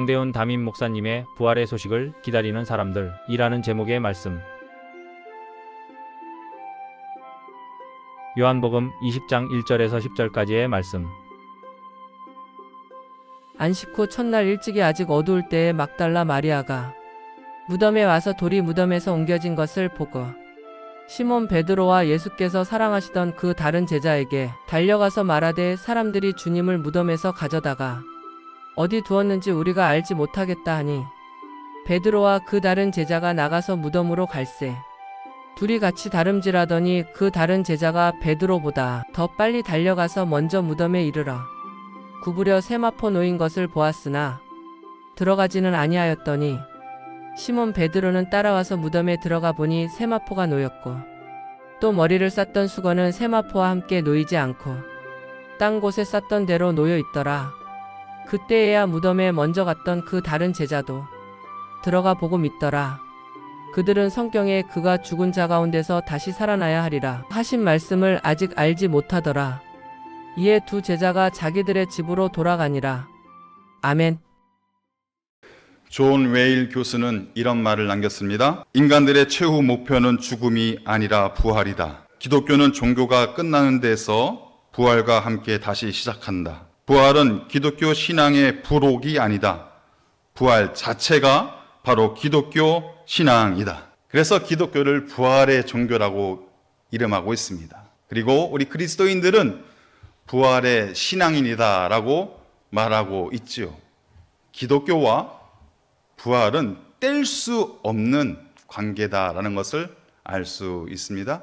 정대훈 담임 목사님의 부활의 소식을 기다리는 사람들 이라는 제목의 말씀. 요한복음 20장 1절에서 10절까지의 말씀. 안식 후 첫날 일찍이 아직 어두울 때에 막달라 마리아가 무덤에 와서 돌이 무덤에서 옮겨진 것을 보고 시몬 베드로와 예수께서 사랑하시던 그 다른 제자에게 달려가서 말하되 사람들이 주님을 무덤에서 가져다가 어디 두었는지 우리가 알지 못하겠다 하니 베드로와 그 다른 제자가 나가서 무덤으로 갈새 둘이 같이 다름질하더니 그 다른 제자가 베드로보다 더 빨리 달려가서 먼저 무덤에 이르러 구부려 세마포 놓인 것을 보았으나 들어가지는 아니하였더니 시몬 베드로는 따라와서 무덤에 들어가 보니 세마포가 놓였고 또 머리를 쌌던 수건은 세마포와 함께 놓이지 않고 딴 곳에 쌌던 대로 놓여 있더라. 그때에야 무덤에 먼저 갔던 그 다른 제자도 들어가 보고 믿더라. 그들은 성경에 그가 죽은 자 가운데서 다시 살아나야 하리라 하신 말씀을 아직 알지 못하더라. 이에 두 제자가 자기들의 집으로 돌아가니라. 아멘. 존 웨일 교수는 이런 말을 남겼습니다. 인간들의 최후 목표는 죽음이 아니라 부활이다. 기독교는 종교가 끝나는 데서 부활과 함께 다시 시작한다. 부활은 기독교 신앙의 부록이 아니다. 부활 자체가 바로 기독교 신앙이다. 그래서 기독교를 부활의 종교라고 이름하고 있습니다. 그리고 우리 그리스도인들은 부활의 신앙인이다라고 말하고 있지요. 기독교와 부활은 뗄 수 없는 관계다라는 것을 알 수 있습니다.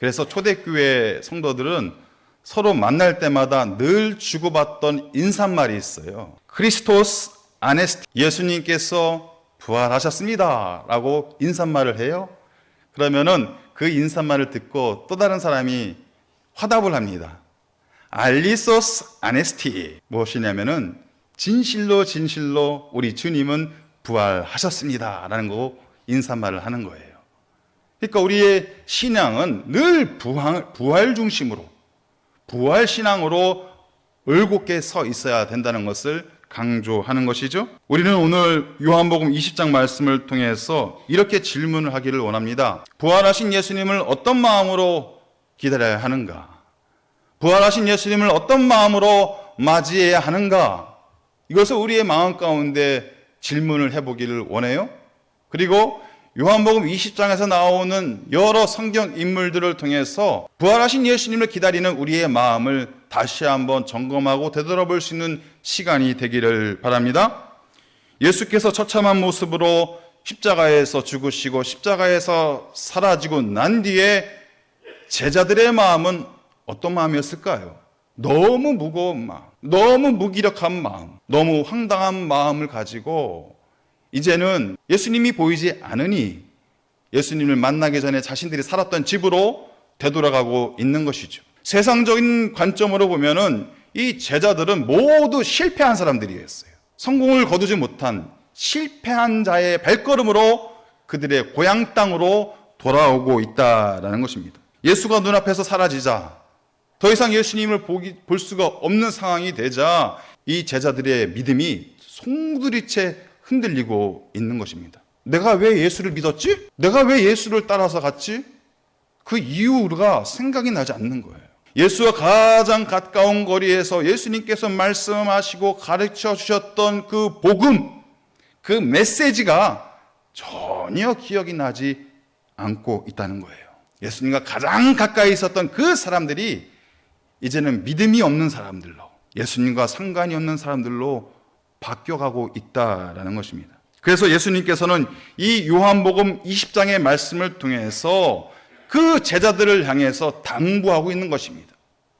그래서 초대교회 성도들은 서로 만날 때마다 늘 주고받던 인사말이 있어요. 크리스토스 아네스티 예수님께서 부활하셨습니다. 라고 인사말을 해요. 그러면은 그 인사말을 듣고 또 다른 사람이 화답을 합니다. 알리소스 아네스티 무엇이냐면은 진실로 진실로 우리 주님은 부활하셨습니다. 라는 거 인사말을 하는 거예요. 그러니까 우리의 신앙은 늘 부활, 부활 중심으로 부활 신앙으로 올곧게 서 있어야 된다는 것을 강조하는 것이죠. 우리는 오늘 요한복음 20장 말씀을 통해서 이렇게 질문을 하기를 원합니다. 부활하신 예수님을 어떤 마음으로 기다려야 하는가? 부활하신 예수님을 어떤 마음으로 맞이해야 하는가? 이것을 우리의 마음 가운데 질문을 해보기를 원해요. 그리고 요한복음 20장에서 나오는 여러 성경 인물들을 통해서 부활하신 예수님을 기다리는 우리의 마음을 다시 한번 점검하고 되돌아볼 수 있는 시간이 되기를 바랍니다. 예수께서 처참한 모습으로 십자가에서 죽으시고 십자가에서 사라지고 난 뒤에 제자들의 마음은 어떤 마음이었을까요? 너무 무거운 마음, 너무 무기력한 마음, 너무 황당한 마음을 가지고 이제는 예수님이 보이지 않으니 예수님을 만나기 전에 자신들이 살았던 집으로 되돌아가고 있는 것이죠. 세상적인 관점으로 보면은 이 제자들은 모두 실패한 사람들이었어요. 성공을 거두지 못한 실패한 자의 발걸음으로 그들의 고향 땅으로 돌아오고 있다라는 것입니다. 예수가 눈앞에서 사라지자 더 이상 예수님을 보기, 볼 수가 없는 상황이 되자 이 제자들의 믿음이 송두리째 흔들리고 있는 것입니다. 내가 왜 예수를 믿었지? 내가 왜 예수를 따라서 갔지? 그 이유가 생각이 나지 않는 거예요. 예수와 가장 가까운 거리에서 예수님께서 말씀하시고 가르쳐 주셨던 그 복음, 그 메시지가 전혀 기억이 나지 않고 있다는 거예요. 예수님과 가장 가까이 있었던 그 사람들이 이제는 믿음이 없는 사람들로, 예수님과 상관이 없는 사람들로 바뀌어가고 있다라는 것입니다. 그래서 예수님께서는 이 요한복음 20장의 말씀을 통해서 그 제자들을 향해서 당부하고 있는 것입니다.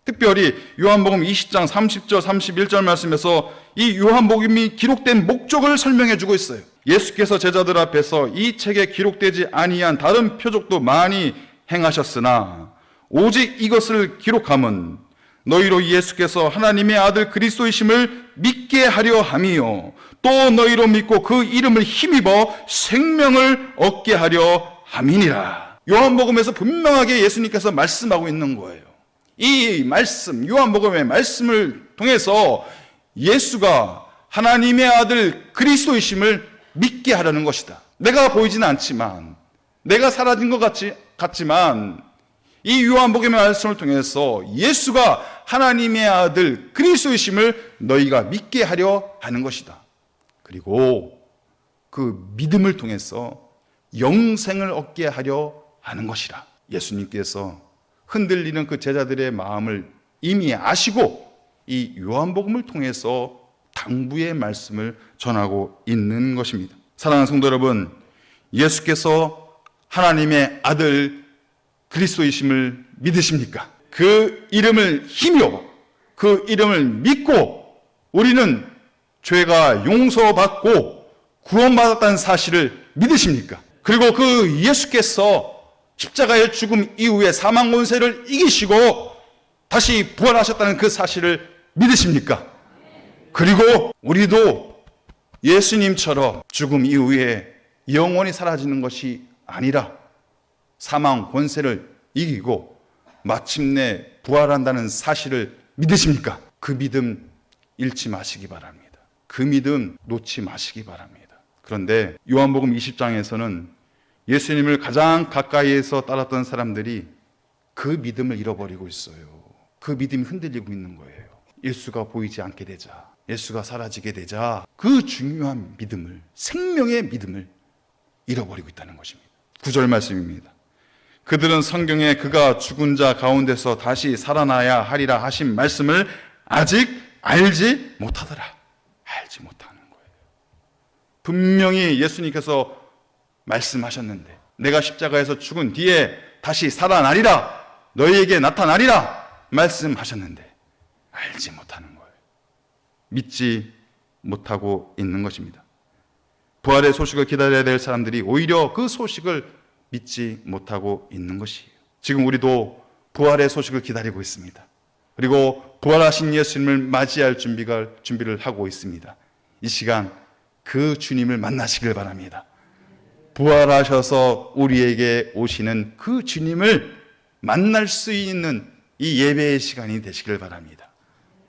특별히 요한복음 20장 30절, 31절 말씀에서 이 요한복음이 기록된 목적을 설명해 주고 있어요. 예수께서 제자들 앞에서 이 책에 기록되지 아니한 다른 표적도 많이 행하셨으나 오직 이것을 기록함은 너희로 예수께서 하나님의 아들 그리스도이심을 믿게 하려 함이요 또 너희로 믿고 그 이름을 힘입어 생명을 얻게 하려 함이니라. 요한복음에서 분명하게 예수님께서 말씀하고 있는 거예요. 이 말씀, 요한복음의 말씀을 통해서 예수가 하나님의 아들 그리스도이심을 믿게 하려는 것이다. 내가 보이지는 않지만, 내가 사라진 것 같지, 같지만, 이 요한복음의 말씀을 통해서 예수가 하나님의 아들 그리스도이심을 너희가 믿게 하려 하는 것이다. 그리고 그 믿음을 통해서 영생을 얻게 하려 하는 것이라. 예수님께서 흔들리는 그 제자들의 마음을 이미 아시고 이 요한복음을 통해서 당부의 말씀을 전하고 있는 것입니다. 사랑하는 성도 여러분, 예수께서 하나님의 아들 그리스도이심을 믿으십니까? 그 이름을 힘입어 그 이름을 믿고 우리는 죄가 용서받고 구원받았다는 사실을 믿으십니까? 그리고 그 예수께서 십자가의 죽음 이후에 사망 권세를 이기시고 다시 부활하셨다는 그 사실을 믿으십니까? 그리고 우리도 예수님처럼 죽음 이후에 영원히 사라지는 것이 아니라 사망 권세를 이기고 마침내 부활한다는 사실을 믿으십니까? 그 믿음 잃지 마시기 바랍니다. 그 믿음 놓지 마시기 바랍니다. 그런데 요한복음 20장에서는 예수님을 가장 가까이에서 따랐던 사람들이 그 믿음을 잃어버리고 있어요. 그 믿음이 흔들리고 있는 거예요. 예수가 보이지 않게 되자, 예수가 사라지게 되자 그 중요한 믿음을, 생명의 믿음을 잃어버리고 있다는 것입니다. 구절 말씀입니다. 그들은 성경에 그가 죽은 자 가운데서 다시 살아나야 하리라 하신 말씀을 아직 알지 못하더라. 알지 못하는 거예요. 분명히 예수님께서 말씀하셨는데 내가 십자가에서 죽은 뒤에 다시 살아나리라 너희에게 나타나리라 말씀하셨는데 알지 못하는 거예요. 믿지 못하고 있는 것입니다. 부활의 소식을 기다려야 될 사람들이 오히려 그 소식을 믿지 못하고 있는 것이에요. 지금 우리도 부활의 소식을 기다리고 있습니다. 그리고 부활하신 예수님을 맞이할 준비가 준비를 하고 있습니다. 이 시간 그 주님을 만나시길 바랍니다. 부활하셔서 우리에게 오시는 그 주님을 만날 수 있는 이 예배의 시간이 되시길 바랍니다.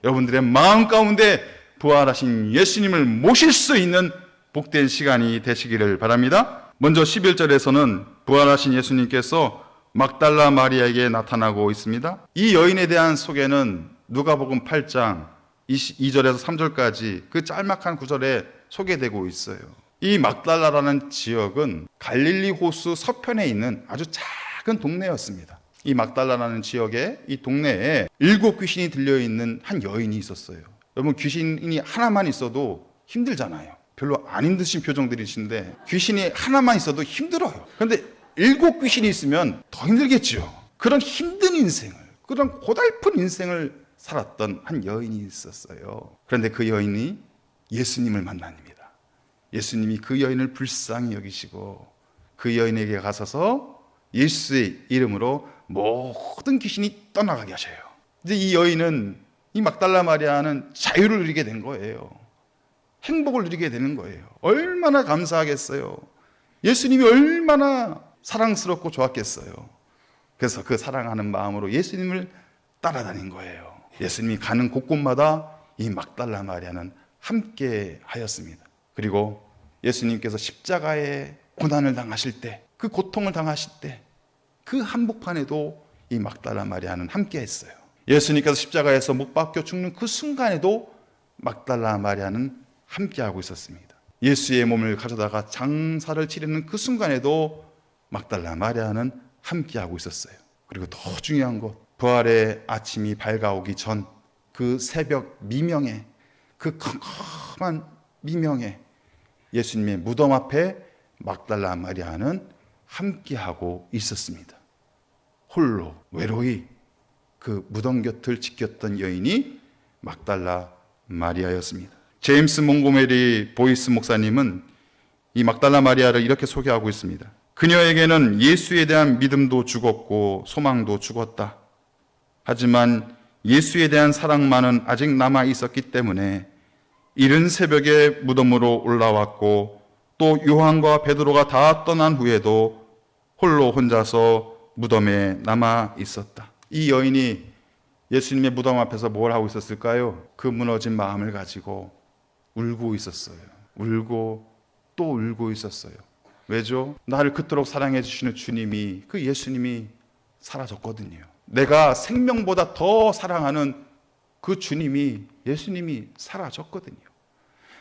여러분들의 마음 가운데 부활하신 예수님을 모실 수 있는 복된 시간이 되시기를 바랍니다. 먼저 11절에서는 부활하신 예수님께서 막달라 마리아에게 나타나고 있습니다. 이 여인에 대한 소개는 누가복음 8장 2절에서 3절까지 그 짤막한 구절에 소개되고 있어요. 이 막달라라는 지역은 갈릴리 호수 서편에 있는 아주 작은 동네였습니다. 이 막달라라는 지역에 이 동네에 일곱 귀신이 들려 있는 한 여인이 있었어요. 여러분 귀신이 하나만 있어도 힘들잖아요. 별로 안 힘드신 표정들이신데 귀신이 하나만 있어도 힘들어요. 그런데 일곱 귀신이 있으면 더 힘들겠죠. 그런 힘든 인생을, 그런 고달픈 인생을 살았던 한 여인이 있었어요. 그런데 그 여인이 예수님을 만납니다. 예수님이 그 여인을 불쌍히 여기시고 그 여인에게 가서서 예수의 이름으로 모든 귀신이 떠나가게 하셔요. 이제 이 여인은 이 막달라 마리아는 자유를 누리게 된 거예요. 행복을 누리게 되는 거예요. 얼마나 감사하겠어요. 예수님이 얼마나 사랑스럽고 좋았겠어요. 그래서 그 사랑하는 마음으로 예수님을 따라다닌 거예요. 예수님이 가는 곳곳마다 이 막달라 마리아는 함께 하였습니다. 그리고 예수님께서 십자가의 고난을 당하실 때, 그 고통을 당하실 때, 그 한복판에도 이 막달라 마리아는 함께 했어요. 예수님께서 십자가에서 못 박혀 죽는 그 순간에도 막달라 마리아는 함께하고 있었습니다. 예수의 몸을 가져다가 장사를 치르는 그 순간에도 막달라 마리아는 함께하고 있었어요. 그리고 더 중요한 것, 부활의 아침이 밝아오기 전 그 새벽 미명에 그 컴컴한 미명에 예수님의 무덤 앞에 막달라 마리아는 함께하고 있었습니다. 홀로 외로이 그 무덤 곁을 지켰던 여인이 막달라 마리아였습니다. 제임스 몽고메리 보이스 목사님은 이 막달라 마리아를 이렇게 소개하고 있습니다. 그녀에게는 예수에 대한 믿음도 죽었고 소망도 죽었다. 하지만 예수에 대한 사랑만은 아직 남아 있었기 때문에 이른 새벽에 무덤으로 올라왔고 또 요한과 베드로가 다 떠난 후에도 홀로 혼자서 무덤에 남아 있었다. 이 여인이 예수님의 무덤 앞에서 뭘 하고 있었을까요? 그 무너진 마음을 가지고 울고 있었어요. 울고 또 울고 있었어요. 왜죠? 나를 그토록 사랑해 주시는 주님이 그 예수님이 사라졌거든요. 내가 생명보다 더 사랑하는 그 주님이 예수님이 사라졌거든요.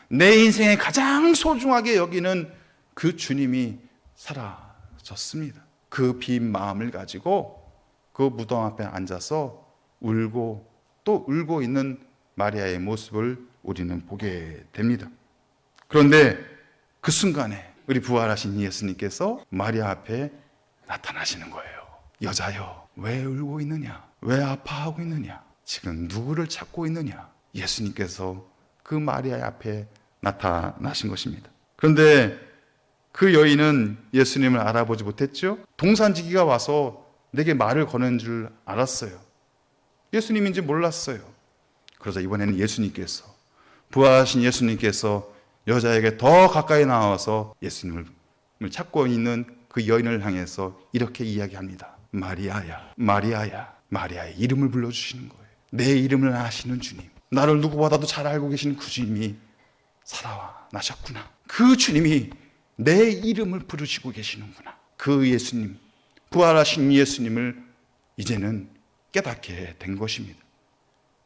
내 인생에 가장 소중하게 여기는 그 주님이 사라졌습니다. 그 빈 마음을 가지고 그 무덤 앞에 앉아서 울고 또 울고 있는 마리아의 모습을 우리는 보게 됩니다. 그런데 그 순간에 우리 부활하신 예수님께서 마리아 앞에 나타나시는 거예요. 여자여, 왜 울고 있느냐? 왜 아파하고 있느냐? 지금 누구를 찾고 있느냐? 예수님께서 그 마리아 앞에 나타나신 것입니다. 그런데 그 여인은 예수님을 알아보지 못했죠? 동산지기가 와서 내게 말을 거는 줄 알았어요. 예수님인지 몰랐어요. 그러자 이번에는 예수님께서 부활하신 예수님께서 여자에게 더 가까이 나와서 예수님을 찾고 있는 그 여인을 향해서 이렇게 이야기합니다. 마리아야, 마리아야, 마리아의 이름을 불러주시는 거예요. 내 이름을 아시는 주님, 나를 누구보다도 잘 알고 계시는 그 주님이 살아나셨구나. 그 주님이 내 이름을 부르시고 계시는구나. 그 예수님, 부활하신 예수님을 이제는 깨닫게 된 것입니다.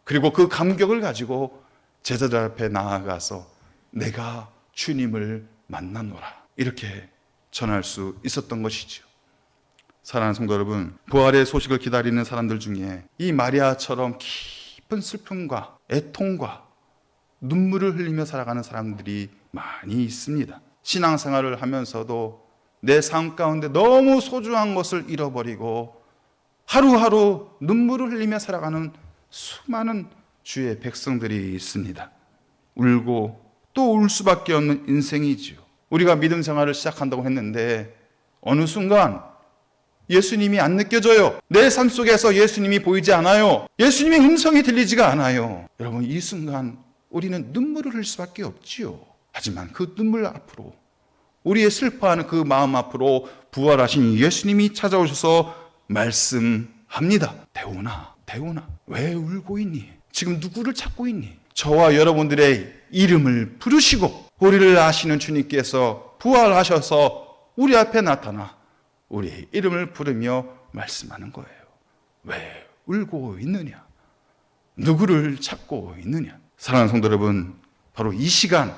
그리고 그 감격을 가지고 제자들 앞에 나아가서 내가 주님을 만났노라. 이렇게 전할 수 있었던 것이지요. 사랑하는 성도 여러분, 부활의 소식을 기다리는 사람들 중에 이 마리아처럼 깊은 슬픔과 애통과 눈물을 흘리며 살아가는 사람들이 많이 있습니다. 신앙생활을 하면서도 내 삶 가운데 너무 소중한 것을 잃어버리고 하루하루 눈물을 흘리며 살아가는 수많은 주의 백성들이 있습니다. 울고 또 울 수밖에 없는 인생이지요. 우리가 믿음 생활을 시작한다고 했는데 어느 순간 예수님이 안 느껴져요. 내 삶 속에서 예수님이 보이지 않아요. 예수님의 음성이 들리지가 않아요. 여러분, 이 순간 우리는 눈물을 흘릴 수밖에 없지요. 하지만 그 눈물 앞으로 우리의 슬퍼하는 그 마음 앞으로 부활하신 예수님이 찾아오셔서 말씀합니다. 대훈아, 대훈아, 왜 울고 있니? 지금 누구를 찾고 있니? 저와 여러분들의 이름을 부르시고 우리를 아시는 주님께서 부활하셔서 우리 앞에 나타나 우리의 이름을 부르며 말씀하는 거예요. 왜 울고 있느냐? 누구를 찾고 있느냐? 사랑하는 성도 여러분, 바로 이 시간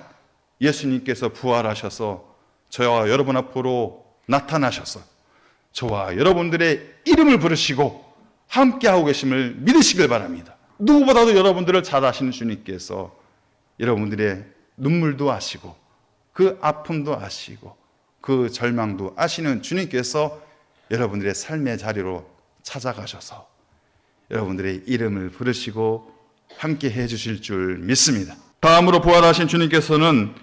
예수님께서 부활하셔서 저와 여러분 앞으로 나타나셔서 저와 여러분들의 이름을 부르시고 함께하고 계심을 믿으시길 바랍니다. 누구보다도 여러분들을 잘 아시는 주님께서 여러분들의 눈물도 아시고 그 아픔도 아시고 그 절망도 아시는 주님께서 여러분들의 삶의 자리로 찾아가셔서 여러분들의 이름을 부르시고 함께 해 주실 줄 믿습니다. 다음으로 부활하신 주님께서는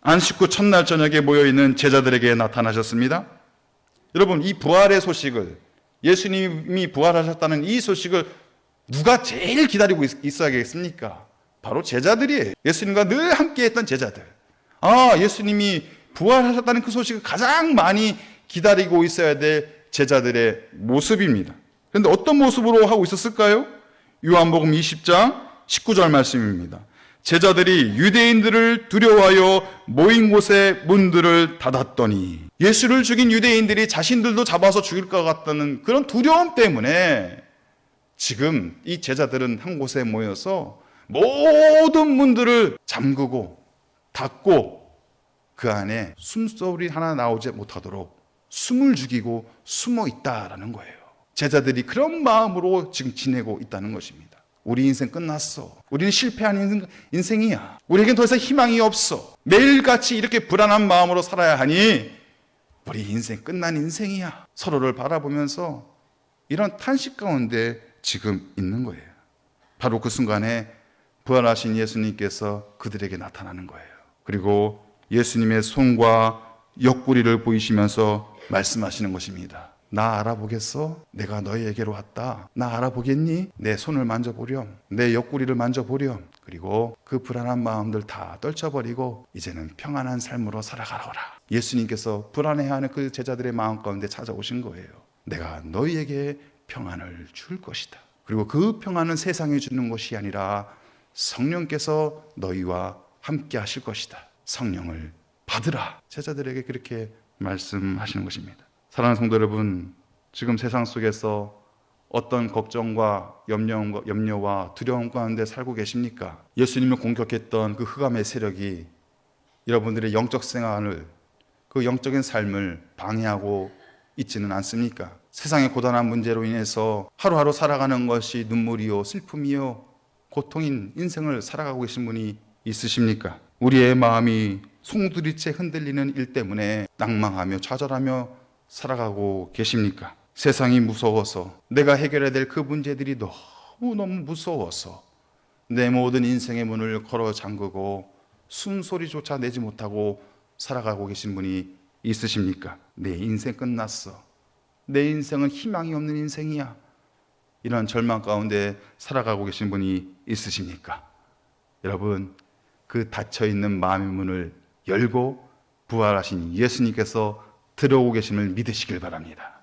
안식 후 첫날 저녁에 모여 있는 제자들에게 나타나셨습니다. 여러분, 이 부활의 소식을 예수님이 부활하셨다는 이 소식을 누가 제일 기다리고 있, 있어야겠습니까? 바로 제자들이에요. 예수님과 늘 함께 했던 제자들. 아, 예수님이 부활하셨다는 그 소식을 가장 많이 기다리고 있어야 될 제자들의 모습입니다. 그런데 어떤 모습으로 하고 있었을까요? 요한복음 20장 19절 말씀입니다. 제자들이 유대인들을 두려워하여 모인 곳에 문들을 닫았더니 예수를 죽인 유대인들이 자신들도 잡아서 죽일 것 같다는 그런 두려움 때문에 지금 이 제자들은 한 곳에 모여서 모든 문들을 잠그고 닫고 그 안에 숨소리 하나 나오지 못하도록 숨을 죽이고 숨어 있다라는 거예요. 제자들이 그런 마음으로 지금 지내고 있다는 것입니다. 우리 인생 끝났어. 우리는 실패한 인생, 이야 우리에겐 더 이상 희망이 없어. 매일같이 이렇게 불안한 마음으로 살아야 하니 우리 인생 끝난 인생이야. 서로를 바라보면서 이런 탄식 가운데 지금 있는 거예요. 바로 그 순간에 부활하신 예수님께서 그들에게 나타나는 거예요. 그리고 예수님의 손과 옆구리를 보이시면서 말씀하시는 것입니다. 나 알아보겠어? 내가 너희에게로 왔다. 나 알아보겠니? 내 손을 만져보렴. 내 옆구리를 만져보렴. 그리고 그 불안한 마음들 다 떨쳐버리고 이제는 평안한 삶으로 살아가라. 예수님께서 불안해하는 그 제자들의 마음 가운데 찾아오신 거예요. 내가 너희에게 평안을 줄 것이다. 그리고 그 평안은 세상에 주는 것이 아니라 성령께서 너희와 함께 하실 것이다. 성령을 받으라. 제자들에게 그렇게 말씀하시는 것입니다. 사랑하는 성도 여러분, 지금 세상 속에서 어떤 걱정과 염려와, 염려 와 두려움 가운데 살고 계십니까? 예수님을 공격했던 그 흑암의 세력이 여러분들의 영적 생활을 그 영적인 삶을 방해하고 있지는 않습니까? 세상의 고단한 문제로 인해서 하루하루 살아가는 것이 눈물이요, 슬픔이요, 고통인 인생을 살아가고 계신 분이 있으십니까? 우리의 마음이 송두리째 흔들리는 일 때문에 낭망하며 좌절하며 살아가고 계십니까? 세상이 무서워서 내가 해결해야 될 그 문제들이 너무너무 무서워서 내 모든 인생의 문을 걸어 잠그고 숨소리조차 내지 못하고 살아가고 계신 분이 있으십니까? 내 인생 끝났어. 내 인생은 희망이 없는 인생이야. 이런 절망 가운데 살아가고 계신 분이 있으십니까? 여러분, 그 닫혀 있는 마음의 문을 열고 부활하신 예수님께서 들어오고 계심을 믿으시길 바랍니다.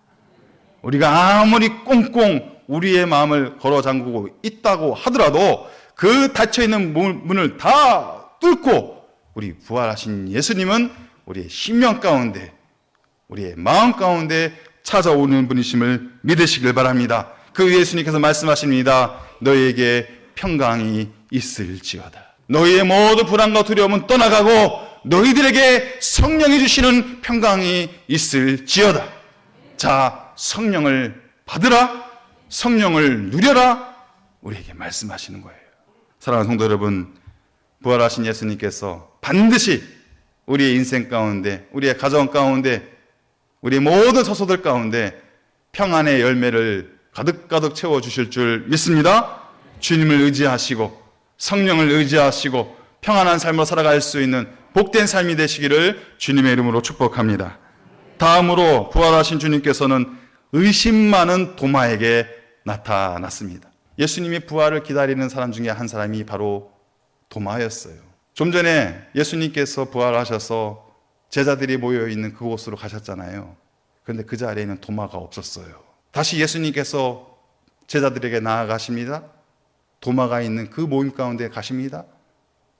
우리가 아무리 꽁꽁 우리의 마음을 걸어 잠그고 있다고 하더라도 그 닫혀 있는 문을 다 뚫고 우리 부활하신 예수님은 우리의 심령 가운데 우리의 마음 가운데 찾아오는 분이심을 믿으시길 바랍니다. 그 예수님께서 말씀하십니다. 너희에게 평강이 있을지어다. 너희의 모든 불안과 두려움은 떠나가고 너희들에게 성령이 주시는 평강이 있을지어다. 자, 성령을 받으라. 성령을 누려라. 우리에게 말씀하시는 거예요. 사랑하는 성도 여러분, 부활하신 예수님께서 반드시 우리의 인생 가운데, 우리의 가정 가운데, 우리의 모든 서소들 가운데 평안의 열매를 가득가득 채워 주실 줄 믿습니다. 주님을 의지하시고 성령을 의지하시고 평안한 삶으로 살아갈 수 있는 복된 삶이 되시기를 주님의 이름으로 축복합니다. 다음으로 부활하신 주님께서는 의심 많은 도마에게 나타났습니다. 예수님이 부활을 기다리는 사람 중에 한 사람이 바로 도마였어요. 좀 전에 예수님께서 부활하셔서 제자들이 모여 있는 그곳으로 가셨잖아요. 그런데 그 자리에는 도마가 없었어요. 다시 예수님께서 제자들에게 나아가십니다. 도마가 있는 그 모임 가운데 가십니다.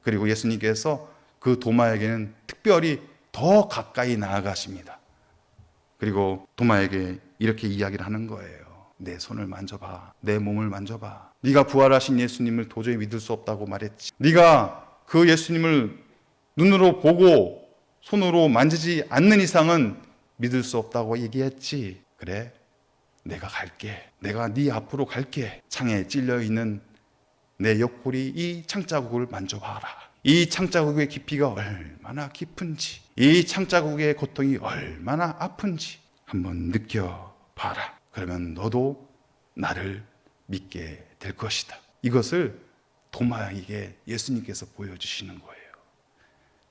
그리고 예수님께서 그 도마에게는 특별히 더 가까이 나아가십니다. 그리고 도마에게 이렇게 이야기를 하는 거예요. 내 손을 만져봐. 내 몸을 만져봐. 네가 부활하신 예수님을 도저히 믿을 수 없다고 말했지. 네가 그 예수님을 눈으로 보고 손으로 만지지 않는 이상은 믿을 수 없다고 얘기했지. 그래. 내가 갈게. 내가 네 앞으로 갈게. 창에 찔려 있는 내 옆구리 이 창자국을 만져봐라. 이 창자국의 깊이가 얼마나 깊은지, 이 창자국의 고통이 얼마나 아픈지 한번 느껴봐라. 그러면 너도 나를 믿게 될 것이다. 이것을 도마에게 예수님께서 보여주시는 거예요.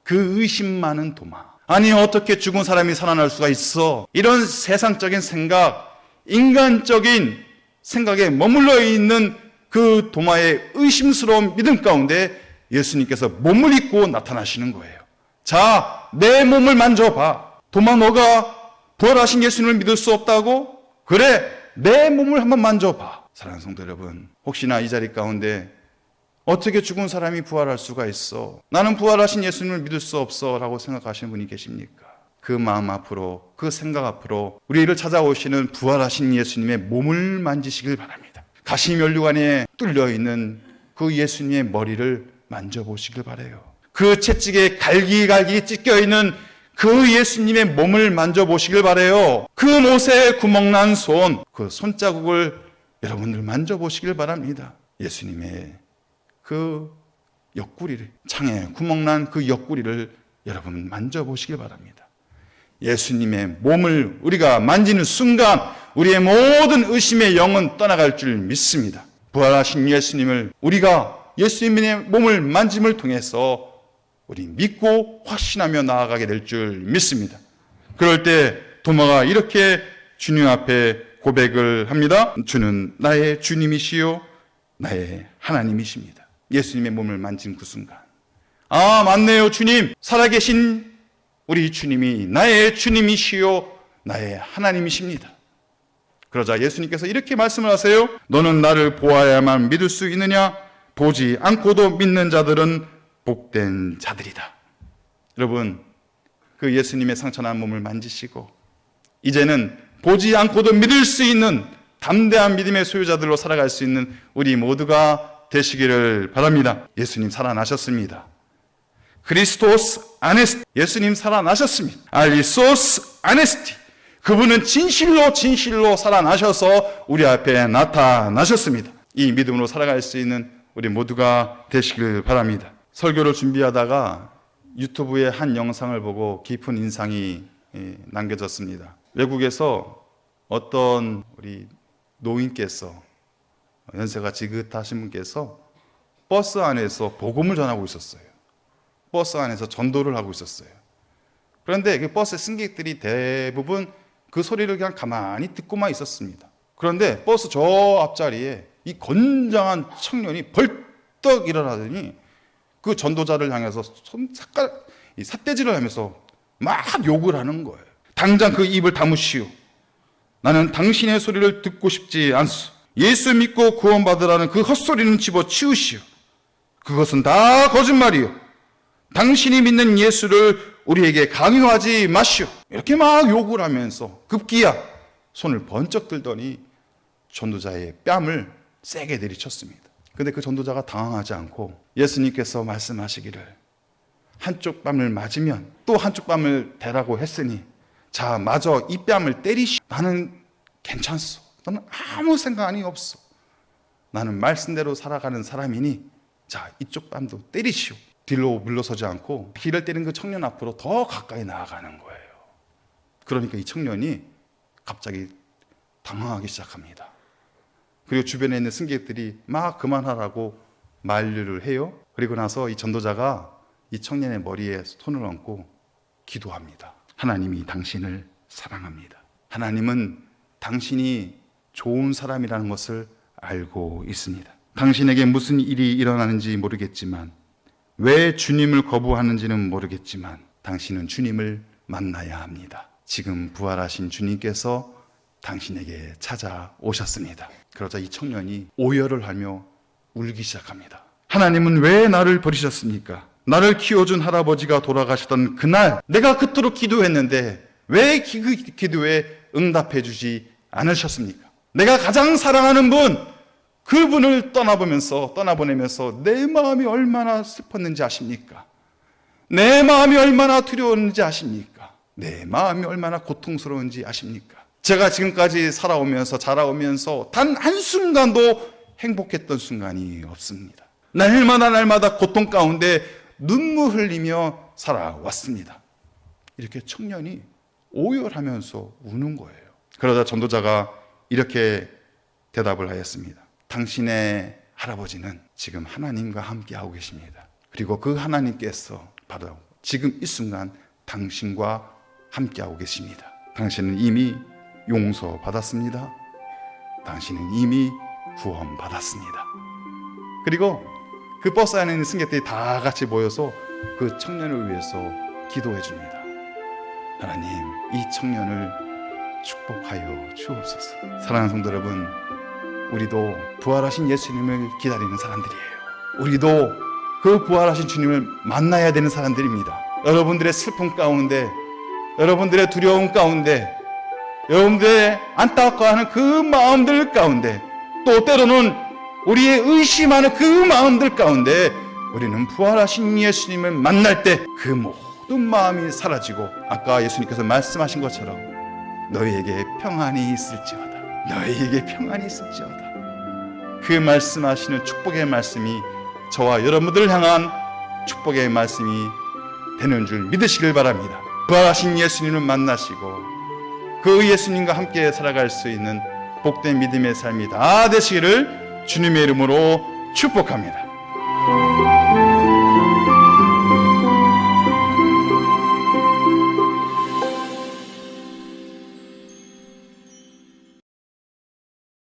그 의심 많은 도마. 아니, 어떻게 죽은 사람이 살아날 수가 있어? 이런 세상적인 생각, 인간적인 생각에 머물러 있는 그 도마의 의심스러운 믿음 가운데 예수님께서 몸을 입고 나타나시는 거예요. 자, 내 몸을 만져봐. 도마 너가 부활하신 예수님을 믿을 수 없다고? 그래, 내 몸을 한번 만져봐. 사랑하는 성도 여러분, 혹시나 이 자리 가운데 어떻게 죽은 사람이 부활할 수가 있어? 나는 부활하신 예수님을 믿을 수 없어. 라고 생각하시는 분이 계십니까? 그 마음 앞으로, 그 생각 앞으로 우리를 찾아오시는 부활하신 예수님의 몸을 만지시길 바랍니다. 가시면류관에 뚫려 있는 그 예수님의 머리를 만져보시길 바래요. 그 채찍에 갈기갈기 찢겨 있는 그 예수님의 몸을 만져보시길 바래요. 그 못에 구멍난 손, 그 손자국을 여러분들 만져보시길 바랍니다. 예수님의 그 옆구리를, 창에 구멍난 그 옆구리를 여러분 만져보시길 바랍니다. 예수님의 몸을 우리가 만지는 순간 우리의 모든 의심의 영은 떠나갈 줄 믿습니다. 부활하신 예수님을 우리가 예수님의 몸을 만짐을 통해서 우리 믿고 확신하며 나아가게 될 줄 믿습니다. 그럴 때 도마가 이렇게 주님 앞에 고백을 합니다. 주는 나의 주님이시요 나의 하나님이십니다. 예수님의 몸을 만진 그 순간 아 맞네요 주님 살아계신 우리 주님이 나의 주님이시요 나의 하나님이십니다. 그러자 예수님께서 이렇게 말씀을 하세요. 너는 나를 보아야만 믿을 수 있느냐? 보지 않고도 믿는 자들은 복된 자들이다. 여러분, 그 예수님의 상처난 몸을 만지시고 이제는 보지 않고도 믿을 수 있는 담대한 믿음의 소유자들로 살아갈 수 있는 우리 모두가 되시기를 바랍니다. 예수님 살아나셨습니다. 크리스토스 아네스티 예수님 살아나셨습니다. 알리소스 아네스티 그분은 진실로 진실로 살아나셔서 우리 앞에 나타나셨습니다. 이 믿음으로 살아갈 수 있는 우리 모두가 되시길 바랍니다. 설교를 준비하다가 유튜브의 한 영상을 보고 깊은 인상이 예, 남겨졌습니다. 외국에서 어떤 우리 노인께서 연세가 지긋하신 분께서 버스 안에서 복음을 전하고 있었어요. 버스 안에서 전도를 하고 있었어요. 그런데 그 버스 승객들이 대부분 그 소리를 그냥 가만히 듣고만 있었습니다. 그런데 버스 저 앞자리에 이 건장한 청년이 벌떡 일어나더니 그 전도자를 향해서 손이 삿대질을 하면서 막 욕을 하는 거예요. 당장 그 입을 다무시오. 나는 당신의 소리를 듣고 싶지 않소. 예수 믿고 구원받으라는 그 헛소리는 집어 치우시오. 그것은 다 거짓말이요. 당신이 믿는 예수를 우리에게 강요하지 마시오. 이렇게 막 욕을 하면서 급기야 손을 번쩍 들더니 전도자의 뺨을 세게 내리쳤습니다. 근데 그 전도자가 당황하지 않고 예수님께서 말씀하시기를 한쪽 뺨을 맞으면 또 한쪽 뺨을 대라고 했으니 자 마저 이 뺨을 때리시 나는 괜찮소 나는 아무 생각이 없어 나는 말씀대로 살아가는 사람이니 자 이쪽 뺨도 때리시오 뒤로 물러서지 않고 길을 때린 그 청년 앞으로 더 가까이 나아가는 거예요 그러니까 이 청년이 갑자기 당황하기 시작합니다 그리고 주변에 있는 승객들이 막 그만하라고 만류를 해요. 그리고 나서 이 전도자가 이 청년의 머리에 손을 얹고 기도합니다. 하나님이 당신을 사랑합니다. 하나님은 당신이 좋은 사람이라는 것을 알고 있습니다. 당신에게 무슨 일이 일어나는지 모르겠지만 왜 주님을 거부하는지는 모르겠지만 당신은 주님을 만나야 합니다. 지금 부활하신 주님께서 당신에게 찾아오셨습니다. 그러자 이 청년이 오열을 하며 울기 시작합니다. 하나님은 왜 나를 버리셨습니까? 나를 키워준 할아버지가 돌아가시던 그날 내가 그토록 기도했는데 왜 기- 그 기도에 응답해 주지 않으셨습니까? 내가 가장 사랑하는 분 그분을 떠나보면서 떠나보내면서 내 마음이 얼마나 슬펐는지 아십니까? 내 마음이 얼마나 두려웠는지 아십니까? 내 마음이 얼마나 고통스러운지 아십니까? 제가 지금까지 살아오면서 자라오면서 단 한순간도 행복했던 순간이 없습니다. 날마다 날마다 고통 가운데 눈물 흘리며 살아왔습니다. 이렇게 청년이 오열하면서 우는 거예요. 그러다 전도자가 이렇게 대답을 하였습니다. 당신의 할아버지는 지금 하나님과 함께 하고 계십니다. 그리고 그 하나님께서 바로 지금 이 순간 당신과 함께 하고 계십니다. 당신은 이미 용서받았습니다. 당신은 이미 구원받았습니다. 그리고 그 버스 안에 있는 승객들이 다 같이 모여서 그 청년을 위해서 기도해 줍니다. 하나님, 이 청년을 축복하여 주옵소서. 사랑하는 성도 여러분, 우리도 부활하신 예수님을 기다리는 사람들이에요. 우리도 그 부활하신 주님을 만나야 되는 사람들입니다. 여러분들의 슬픔 가운데, 여러분들의 두려움 가운데, 여러분들의 안타까워하는 그 마음들 가운데, 또 때로는 우리의 의심하는 그 마음들 가운데, 우리는 부활하신 예수님을 만날 때 그 모든 마음이 사라지고, 아까 예수님께서 말씀하신 것처럼 너희에게 평안이 있을지어다. 너희에게 평안이 있을지어다. 그 말씀하시는 축복의 말씀이 저와 여러분들을 향한 축복의 말씀이 되는 줄 믿으시길 바랍니다. 부활하신 예수님을 만나시고 그 예수님과 함께 살아갈 수 있는 복된 믿음의 삶이 다 되시기를 주님의 이름으로 축복합니다.